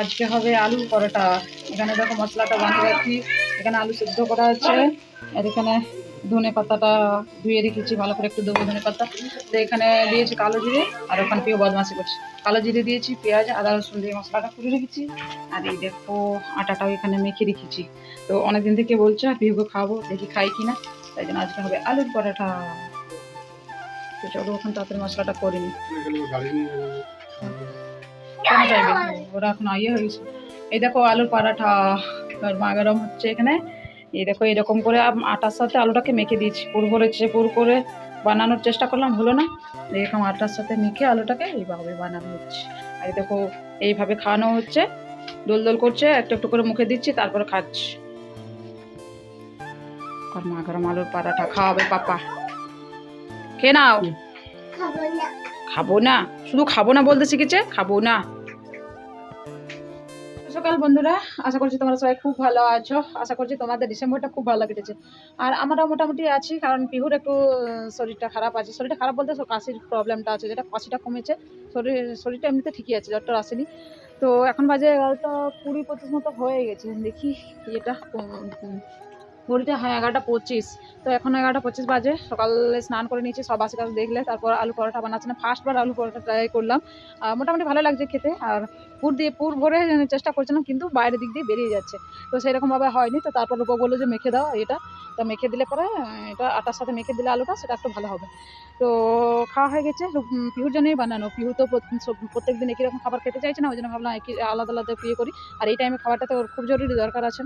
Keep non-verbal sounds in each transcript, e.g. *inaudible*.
আজকে হবে আলুর পরোটা। এখানে দেখো মশলাটা বানিয়ে রাখছি। এখানে আলু সিদ্ধ করা আছে। আর এখানে ধনে পাতাটা ধুয়ে রেখেছি, ভালো করে একটু দেবো ধনে পাতা। তো এখানে দিয়েছি কালো জিরে, আর ওখানে পেয়ে বদমাসি করছি। কালো জিরে দিয়েছি, পেঁয়াজ, আদা, রসুন দিয়ে মশলাটা করে রেখেছি। আর এই দেখো আটাটাও এখানে মেখে রেখেছি। তো অনেকদিন থেকে বলছে, আর পিহুকে খাব, দেখি খাই কি না তাই জন্য আজকে হবে আলুর পরোটা। তো চলো ওখানে তাড়াতাড়ি মশলাটা করে নিই। কেন চাইবে ওরা এখন ইয়ে হয়ে গেছে এই দেখো আলুর পরাঠা গরমা গরম হচ্ছে এখানে। এই দেখো এরকম করে আটার সাথে আলুটাকে মেখে দিয়েছি। পুর করেছে পুর করে বানানোর চেষ্টা করলাম হলো না। এরকম আটার সাথে মেখে আলুটাকে এইভাবে বানানো হচ্ছে। আর এই দেখো এইভাবে খাওয়ানো হচ্ছে। দোল দোল করছে একটু একটু করে মুখে দিচ্ছি তারপরে খাচ্ছি। গরমা গরম আলুর পরাঠা খাওয়াবে পাপা। খেয়ে নাও। খাব না। শুধু খাব না বলতে শিখেছে খাব না। সকাল বন্ধুরা, আশা করছি তোমরা সবাই খুব ভালো আছো। আশা করছি তোমাদের ডিসেম্বরটা খুব ভালো কেটেছে। আর আমরা মোটামুটি আছি, কারণ পিহুর একটু শরীরটা খারাপ আছে। শরীরটা খারাপ বলতে কাশির প্রবলেমটা আছে, যেটা কাশিটা কমেছে। শরীর, শরীরটা এমনিতে ঠিকই আছে, জ্বরটা আসেনি। তো এখন বাজে এগারোটা কুড়ি পঁচিশ মতো হয়ে গেছে। দেখি এটা ঘড়িটা হ্যাঁ এগারোটা পঁচিশ। তো এখন এগারোটা পঁচিশ বাজে, সকালে স্নান করে নিয়েছি, সব আশে কাছে দেখলে, তারপর আলু পরোটা বানাচ্ছে। না ফার্স্টবার আলু পরোটা ট্রাই করলাম। মোটামুটি ভালো লাগছে খেতে, আর পুর দিয়ে, পুর ভরে চেষ্টা করছিলাম, কিন্তু বাইরের দিক দিয়ে বেরিয়ে যাচ্ছে। তো সেরকমভাবে হয়নি, তো তারপর রূপা বলল যে, মেখে দাও এটা। তো মেখে দিলে পরে এটা আটার সাথে মেখে দিলে আলুটা, সেটা একটু ভালো হবে। তো খাওয়া হয়ে গেছে পিহুর জন্যই বানানো। পিহু তো প্রত্যেক দিন একই রকম খাবার খেতে চাইছে না, ওই জন্য ভাবলাম একই আলাদা আলাদা ইয়ে করি। আর এই টাইমে খাবারটা তো খুব জরুরি দরকার আছে।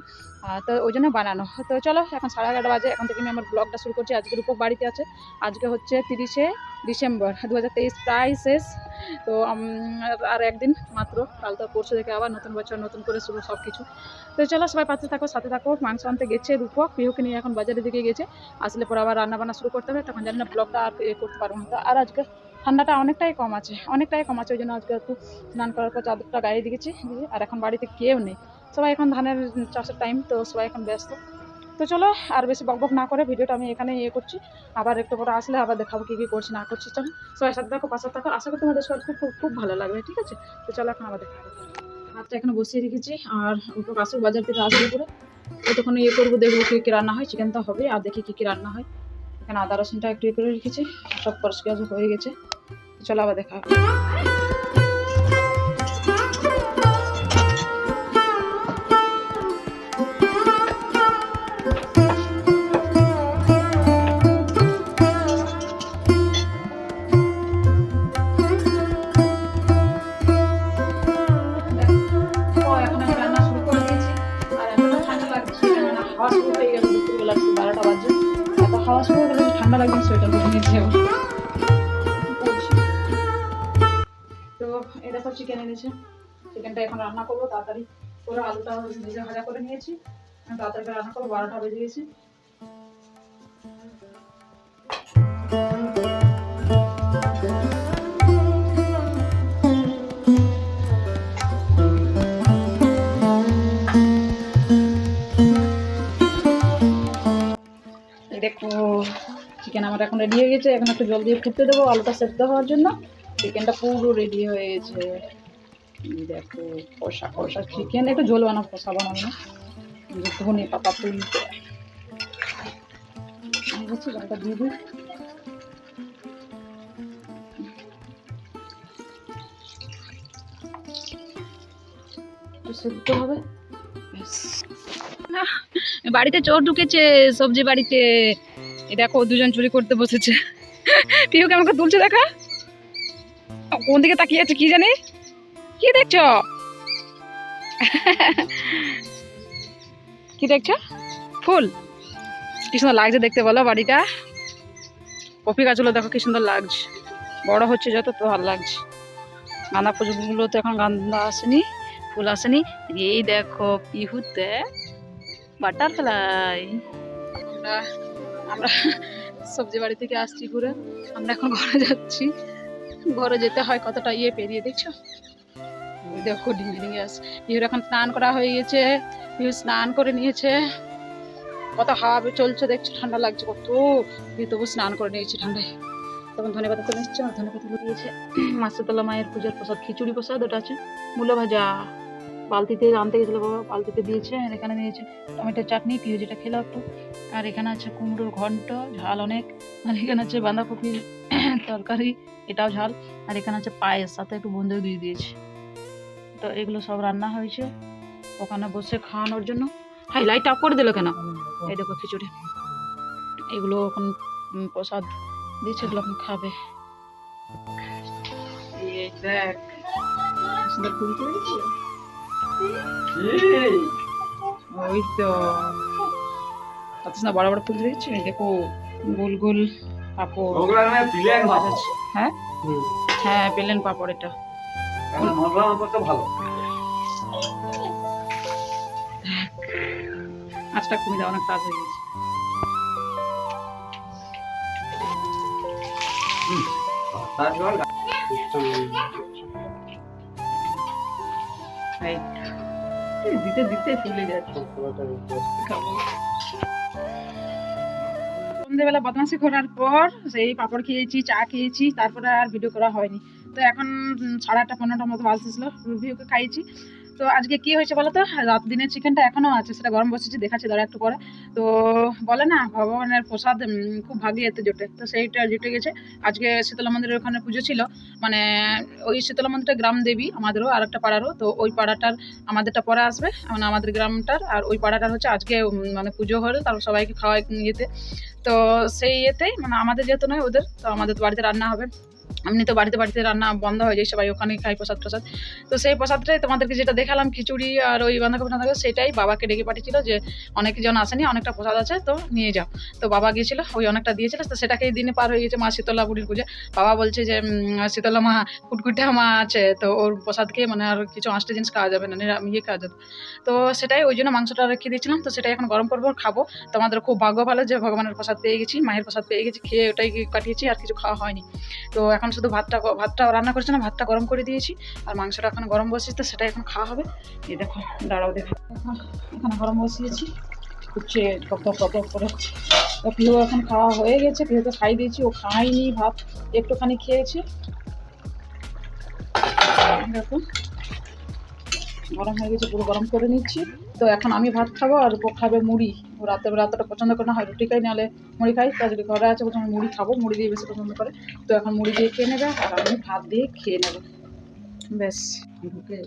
তো ওই জন্য বানানো। তো চলো এখন সাড়ে এগারোটা বাজে, এখন থেকে আমি আমার ব্লগটা শুরু করছি। আজকে রূপক বাড়িতে আছে। আজকে হচ্ছে তিরিশে ডিসেম্বর দু হাজার তেইশ প্রায় শেষ তো আর- একদিন মাত্র, কাল তো পরশু থেকে আবার নতুন বছর, নতুন করে শুরু সব কিছু তো চলো, সবাই পাশে থাকো, সাথে থাকো, মাংস আনতে গেছে রূপক। পিহুকে নিয়ে এখন বাজারের দিকে গেছে। আসলে পরে আবার রান্না বান্না শুরু করতে হবে, তখন জানি না ব্লগটা আর করতে পারব না। আর আজকে ঠান্ডাটা অনেকটাই কম আছে, অনেকটাই কম আছে, ওই জন্য আজকে একটু স্নান করার পর চাদরটা গায়ে দিয়েছি। দিয়ে আর এখন বাড়িতে কেউ নেই। সবাই এখন ধানের চাষের টাইম তো সবাই এখন ব্যস্ত। তো চলো, আর বেশি বকবক না করে ভিডিওটা আমি এখানে ইয়ে করছি। আবার একটু পরে আসলে আবার দেখাবো কী কী করছি, না করছি। চলো, সবাই সাথে থাকো, পাশে থাকো। আশা করি তোমাদের সবাই খুব খুব খুব ভালো লাগবে, ঠিক আছে? তো চলো, এখন আবার দেখা হবে। ভাতটা এখানে বসিয়ে রেখেছি, আর ওকে আসুক বাজার থেকে আসলে পরে ততক্ষণ ইয়ে করব, দেখব কী কী রান্না হয় চিকেন তো হবে, আর দেখি কী কী রান্না হয়। এখানে আদা রসুনটা একটু ইয়ে করে রেখেছি, সব পরিষ্কার হয়ে গেছে। চলো, আবার দেখা হবে। সোয়েটার পরে নিয়েছি তো এটা সব চিকেন এনেছে। চিকেনটা এখন রান্না করব, তাড়াতাড়ি করে আলুটা ভেজে ভাজা করে নিয়েছি। তাড়াতাড়ি রান্না করব, বারোটা বেজে গেছে। চিকেন আমার এখন রেডি হয়ে গেছে। এখন একটু জল দিয়ে ফুটতে দেবো, আলুটা সেদ্ধ হওয়ার জন্য। চিকেনটা পুরো রেডি হয়ে গেছে। দেখো, কষা কষা চিকেন একটু ঝোল বানাবো কষা বানাবো না। ধনে পাতা তুলতে সেদ্ধ হবে। বাড়িতে চোর ঢুকেছে, সবজি বাড়িতে দেখো, দুজন চুরি করতে বসেছে। পিউ কেমন করে তুলছে দেখা? কোন দিকে তাকিয়ে আছে কি জানি? কি দেখছ? কি দেখছ? ফুল। কি সুন্দর লাগছে দেখতে বলো বাড়িটা। কপি গাছগুলো দেখো কি সুন্দর লাগছে। বড় হচ্ছে যত, তো ভালো লাগছে। গাঁদা ফুলগুলো তো এখন গাঁদা আসেনি, ফুল আসেনি। এই দেখো পিহুতে বাটারফ্লাই। আমরা আমরা সবজি বাড়ি থেকে আসছি ঘুরে। আমরা এখন ঘরে যাচ্ছি। ঘরে যেতে হয় কতটা ইয়ে পেরিয়ে, দেখছ? দেখো, ডিঙে ডিঙে আস পিহুর এখন স্নান করা হয়ে গেছে। পিহু স্নান করে নিয়েছে। কত হাওয়া চলছে, দেখছ? ঠান্ডা লাগছে কত। পিহু তবু স্নান করে নিয়েছে ঠান্ডায়। তখন ধনে পাতা নিচ্ছে, আর ধনে পাতা দিয়েছে। মাসুতলা মায়ের পুজোর প্রসাদ, খিচুড়ি প্রসাদ, ওটা আছে। মূলো ভাজা। পালতিতে আনতে গেছিল বাবা পালতিতে দিয়েছে, আর এখানে দিয়েছে টমেটোর চাটনি পিউ যেটা খেলাম একটু। আর এখানে আছে কুমড়োর ঘন্ট, ঝাল অনেক। আর এখানে আছে বাঁধাকপির *coughs* তরকারি, এটাও ঝাল। আর এখানে আছে পায়েস সাথে একটু বন্ধু দিয়ে দিয়েছে। তো এগুলো সব রান্না হয়েছে। ওখানে বসে খাওয়ানোর জন্য। হাই লাইট অফ করে দিল কেন? এই দেখো খিচুড়ি। এগুলো এখন প্রসাদ দিয়েছে, এগুলো এখন খাবে। দেখ। সুন্দর ফুলতে দিয়েছে ওই তো। পাচ্ছিস না বড় বড় ফুল দিয়েছে দেখো গোল গোল পাপড়। হ্যাঁ হ্যাঁ? পেলেন পাপড় এটা। ভালো। আজটা কমে দেওয়া অনেক কাজ হয়ে গেছে। দিতে দিতে ফুলে যাচ্ছে। সন্ধ্যেবেলা বদমাসি করার পর সেই পাপড় খেয়েছি, চা খেয়েছি, তারপরে আর ভিডিও করা হয়নি। তো এখন সাড়ে আটটা, পনেরোটার মতো বাজতেছিল। রুবিওকে খাইয়েছি। তো আজকে কি হয়েছে বলো তো? রাত দিনের চিকেনটা এখনও আছে, সেটা গরম বসেছি, দেখাচ্ছি দাঁড়া একটু পরে। তো বলে না, ভগবানের প্রসাদ খুব ভাগে এতে জোটে। তো সেইটা জুটে গেছে। আজকে শীতলা মন্দিরের ওখানে পুজো ছিল। মানে ওই শীতলা মন্দিরটা গ্রাম দেবী, আমাদেরও আর একটা পাড়ারও। তো ওই পাড়াটার, আমাদেরটা পরে আসবে। মানে আমাদের গ্রামটার, আর ওই পাড়াটার হচ্ছে আজকে মানে পুজো হলো, তারপর সবাইকে খাওয়াই ইয়েতে। তো সেই ইয়েতেই মানে আমাদের যেহেতু নয় ওদের, তো আমাদের বাড়িতে রান্না হবে। এমনি তো বাড়িতে বাড়িতে রান্না বন্ধ হয়ে যায়, সবাই ওখানে খাই প্রসাদ প্রসাদ তো সেই প্রসাদটাই তোমাদেরকে যেটা দেখালাম, খিচুড়ি আর ওই বাঁধাকপি টাঁধাকপি সেটাই বাবাকে ডেকে পাঠিয়েছিল যে অনেকজন আসেনি, অনেকটা প্রসাদ আছে, তো নিয়ে যাও। তো বাবা গিয়েছিল, ওই অনেকটা দিয়েছিল, তো সেটাকে দিনে পার হয়ে গেছে মা শীতলা বুড়ির পুজো। বাবা বলছে যে শীতলা মা, কুটকুটা মা আছে, তো ওর প্রসাদ খেয়ে মানে আর কিছু আঁশটা জিনিস খাওয়া যাবে না ইয়ে খাওয়া যাবে। তো সেটাই ওই জন্য মাংসটা রেখে দিয়েছিলাম, তো সেটাই এখন গরম করব, খাব। তোমাদের খুব ভাগ্য ভালো যে ভগবানের প্রসাদ পেয়ে গেছি, মায়ের প্রসাদ পেয়ে গেছি, খেয়ে ওটাই কাটিয়েছি, আর কিছু খাওয়া হয়নি। তো এখন শুধু ভাতটা ভাতটা রান্না করছে না, ভাতটা গরম করে দিয়েছি। আর মাংসটা এখন গরম বসিয়েছি, তো সেটা এখন খাওয়া হবে। এই দেখো, দাঁড়াও দেখো। এখন গরম বসিয়েছি, হচ্ছে টক টক করে। তো এখন খাওয়া হয়ে গেছে পিওকে খাই দিয়েছি, ও খায়নি ভাত, একটুখানি খেয়েছে। দেখো। গরম হয়ে গেছে, পুরো গরম করে নিচ্ছি। তো এখন আমি ভাত খাব আর ও খাবে মুড়ি। ও রাতে, রাতটা পছন্দ করে না হয় রুটি খাই, নাহলে মুড়ি খাই। তা যদি ঘরে আছে বলছে আমি মুড়ি খাব, মুড়ি দিয়ে বেশি পছন্দ করে। তো এখন মুড়ি দিয়ে খেয়ে নেবে, আর আমি ভাত দিয়ে খেয়ে নেব। ব্যাস। ঢুকে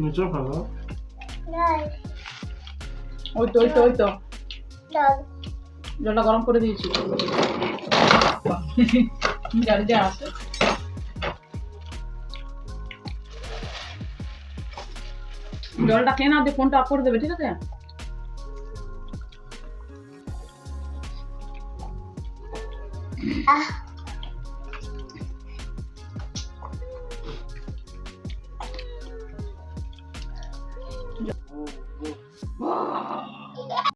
নিচে ভালো ওই তো ওই তো ওই তো জলটা গরম করে দিয়েছি গাড়ি যা আছে জলটা খেয়ে না দিয়ে ফোনটা অফ করে দেবে ঠিক আছে 뭐, 뭐. 와.